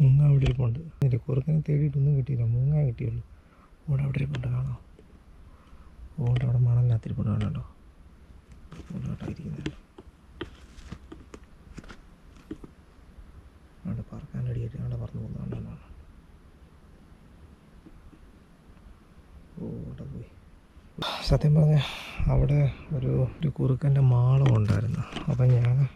മൂങ്ങ അവിടെ ഇരിപ്പുണ്ട് എന്റെ കുറുക്കനെ തേടിയിട്ടൊന്നും കിട്ടിയില്ല. മൂങ്ങ കിട്ടിയുള്ളൂ. ഓടെ അവിടെ ഇരിപ്പുണ്ട് കാണാം. ഓടെ അവിടെ മണലിനകത്തിരിപ്പുണ്ട് കാണാണ്ടോ? ഓടോട്ടായിരിക്കുന്നുണ്ട് അവിടെ പറക്കാനടിയായിട്ട് അവിടെ പറന്ന് പോകുന്നതാണ് ഓടെ പോയി. സത്യം പറഞ്ഞ അവിടെ ഒരു ഒരു കുറുക്കന്റെ മാളം ഉണ്ടായിരുന്നു അപ്പം ഞാൻ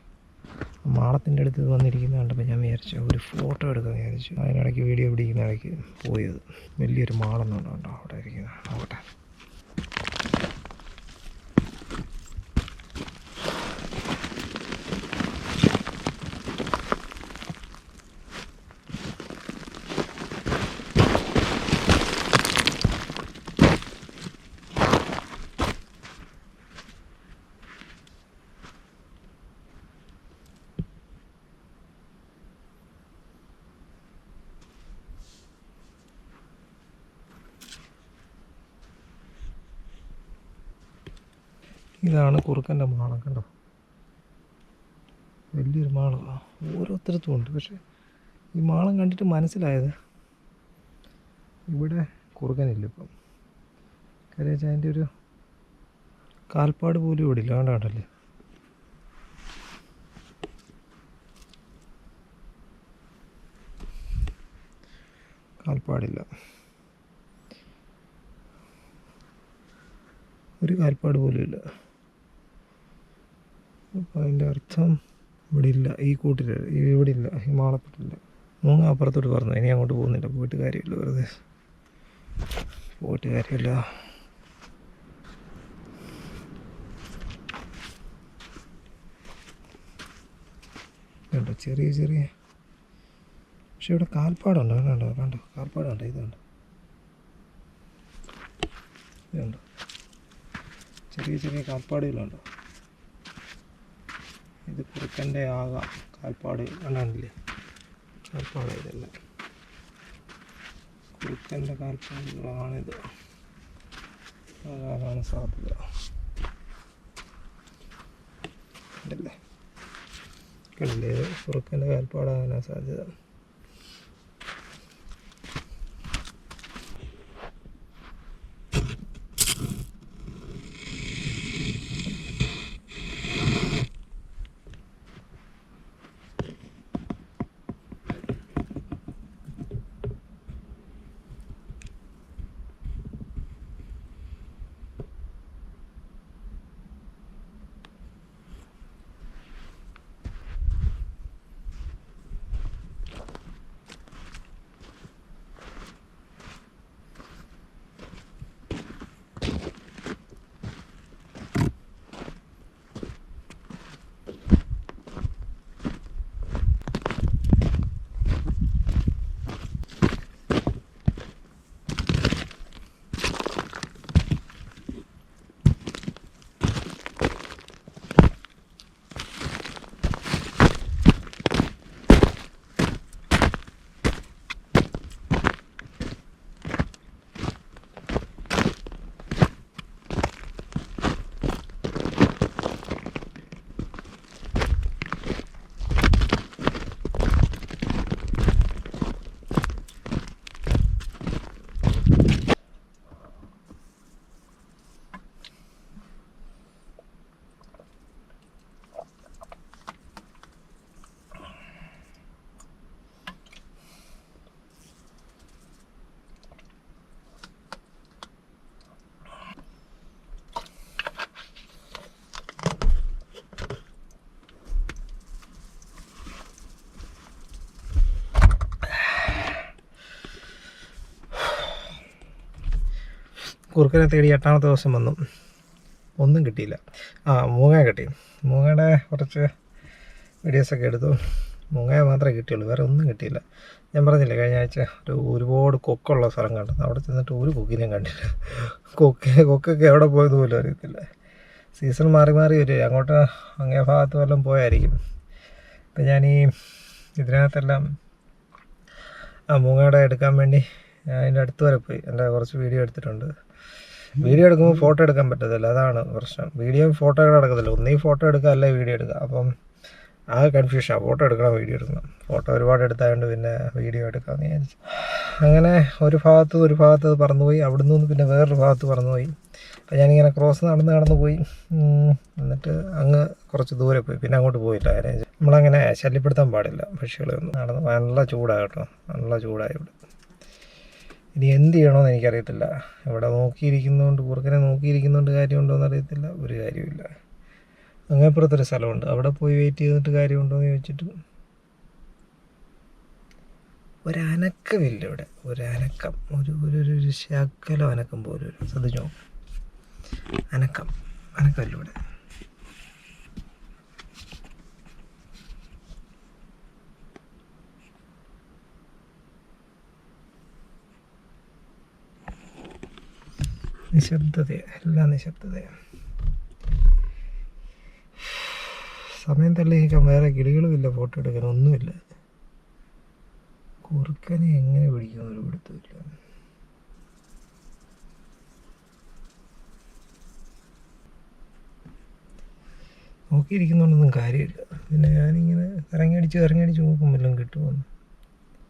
മാളത്തിന്റെ അടുത്ത് വന്നിരിക്കുന്ന കണ്ടപ്പോൾ ഞാൻ വിചാരിച്ചു ഒരു ഫോട്ടോ എടുക്കാൻ വിചാരിച്ചു. അതിനിടയ്ക്ക് വീഡിയോ പിടിക്കുന്ന ഇടയ്ക്ക് പോയത്. വലിയൊരു മാളം കണ്ടോ അവിടെ ഇരിക്കുന്നത് നോക്കട്ടെ ഇതാണ് കുറുക്കന്റെ മാളം കണ്ടോ? വലിയൊരു മാളമാണ് ഓരോരുത്തരത്തും ഉണ്ട്. പക്ഷേ ഈ മാളം കണ്ടിട്ട് മനസ്സിലായത് ഇവിടെ കുറുക്കനില്ല ഇപ്പം. കാര്യം വെച്ചാൽ അതിന്റെ ഒരു കാൽപ്പാട് പോലും ഇവിടെ ഇല്ല. കാൽപ്പാടില്ല. ഒരു കാൽപ്പാട് പോലും ഇല്ല. അപ്പോൾ അതിന്റെ അർത്ഥം ഇവിടെ ഇല്ല ഈ കൂട്ടിൽ ഇവിടെ ഇല്ല ഹിമാളപ്പെട്ടില്ല മാളപ്പെട്ടില്ല. മൂന്ന് അപ്പുറത്തോട്ട് പറഞ്ഞു. ഇനി അങ്ങോട്ട് പോകുന്നില്ല. പോയിട്ട് കാര്യമില്ല വെറുതെ. പോയിട്ട് കാര്യമില്ല. കണ്ടോ? ചെറിയ ചെറിയ. പക്ഷെ ഇവിടെ കാൽപ്പാടുണ്ടോ. കണ്ടോ? കണ്ടോ? കാൽപ്പാടുണ്ടോ. ഇതുണ്ട് ഇതുണ്ടോ ചെറിയ ചെറിയ കാൽപ്പാടുകളുണ്ടോ. ഇത് കുറുക്കന്റെ ആകാം കാൽപ്പാട് കണ്ടില്ലേ കാൽപ്പാട് ഇതെല്ലാം? കുറുക്കന്റെ കാൽപ്പാടുകളാണിത് ആകാനാണ് സാധ്യത. കണ്ടില്ലേ? കണ്ടില്ലേ? കുറുക്കന്റെ കാൽപ്പാടാകാനാണ് സാധ്യത. കുറുക്കനെ തേടി എട്ടാമത്തെ ദിവസം വന്നു. ഒന്നും കിട്ടിയില്ല. ആ മൂങ്ങ കിട്ടി. മൂങ്ങയുടെ കുറച്ച് വീഡിയോസൊക്കെ എടുത്തു. മൂങ്ങയെ മാത്രമേ കിട്ടിയുള്ളൂ. വേറെ ഒന്നും കിട്ടിയില്ല. ഞാൻ പറഞ്ഞില്ലേ കഴിഞ്ഞ ആഴ്ച ഒരു ഒരുപാട് കൊക്കുള്ള സ്ഥലം കണ്ടു. അവിടെ ചെന്നിട്ട് ഒരു കൊക്കിനെയും കണ്ടില്ല. കൊക്ക് കൊക്കൊക്കെ എവിടെ പോയത് പോലും അറിയത്തില്ല. സീസൺ മാറി മാറി വരും അങ്ങോട്ട് അങ്ങേ ഭാഗത്ത് വല്ലതും പോയായിരിക്കും. ഇപ്പം ഞാൻ ഈ ഇതിനകത്തെല്ലാം ആ മൂങ്ങയുടെ എടുക്കാൻ വേണ്ടി ഞാൻ അതിന്റെ അടുത്ത് വരെ പോയി. എന്റെ കുറച്ച് വീഡിയോ എടുത്തിട്ടുണ്ട്. വീഡിയോ എടുക്കുമ്പോൾ ഫോട്ടോ എടുക്കാൻ പറ്റത്തില്ല. അതാണ് പ്രശ്നം. വീഡിയോ ഫോട്ടോ നടക്കത്തില്ല ഒന്നീ ഫോട്ടോ എടുക്കുക അല്ലെ വീഡിയോ എടുക്കുക. അപ്പം ആ. കൺഫ്യൂഷനാണ് ഫോട്ടോ എടുക്കണം വീഡിയോ എടുക്കണം. ഫോട്ടോ ഒരുപാട് എടുത്തായതുകൊണ്ട് പിന്നെ വീഡിയോ എടുക്കാമെന്ന് വിചാരിച്ചു. അങ്ങനെ ഒരു ഭാഗത്ത് ഒരു ഭാഗത്ത് അത് പറന്നുപോയി. അവിടെ നിന്ന് പിന്നെ വേറൊരു ഭാഗത്ത് പറന്നുപോയി. അപ്പം ഞാനിങ്ങനെ ക്രോസ് നടന്ന് നടന്നു പോയി. എന്നിട്ട് അങ്ങ് കുറച്ച് ദൂരെ പോയി. പിന്നെ അങ്ങോട്ട് പോയില്ല കാര്യം നമ്മളങ്ങനെ ശല്യപ്പെടുത്താൻ പാടില്ല. പക്ഷികളൊന്നും നടന്ന് നല്ല ചൂടാകട്ടോ നല്ല ചൂടായി ഇവിടെ. ഇനി എന്ത് ചെയ്യണമെന്ന് എനിക്കറിയത്തില്ല. ഇവിടെ നോക്കിയിരിക്കുന്നതുകൊണ്ട് കുറുക്കനെ നോക്കിയിരിക്കുന്നതുകൊണ്ട് കാര്യമുണ്ടോയെന്ന് അറിയത്തില്ല. ഒരു കാര്യമില്ല അങ്ങേപ്പുറത്തൊരു സ്ഥലമുണ്ട്. അവിടെ പോയി വെയിറ്റ് ചെയ്തിട്ട് കാര്യമുണ്ടോ എന്ന് ചോദിച്ചിട്ട് ഒരനക്കമില്ല ഇവിടെ. ഒരനക്കം. ഒരു ഒരു ഒരു ശകലം അനക്കം പോലും ശ്രദ്ധിച്ചോ? അനക്കം. അനക്കമില്ല ഇവിടെ. നിശബ്ദത എല്ലാം നിശബ്ദതയാണ് സമയം തള്ളി നിൽക്കാൻ വേറെ കിളികളുമില്ല ഫോട്ടോ എടുക്കാൻ ഒന്നുമില്ല. കുറുക്കനെ എങ്ങനെ പിടിക്കുന്ന ഒരു പിടുത്തമില്ല നോക്കിയിരിക്കുന്നതുകൊണ്ടൊന്നും കാര്യമില്ല. പിന്നെ ഞാനിങ്ങനെ കറങ്ങി അടിച്ച് കറങ്ങി അടിച്ച് നോക്കും വല്ലതും കിട്ടുമെന്ന്.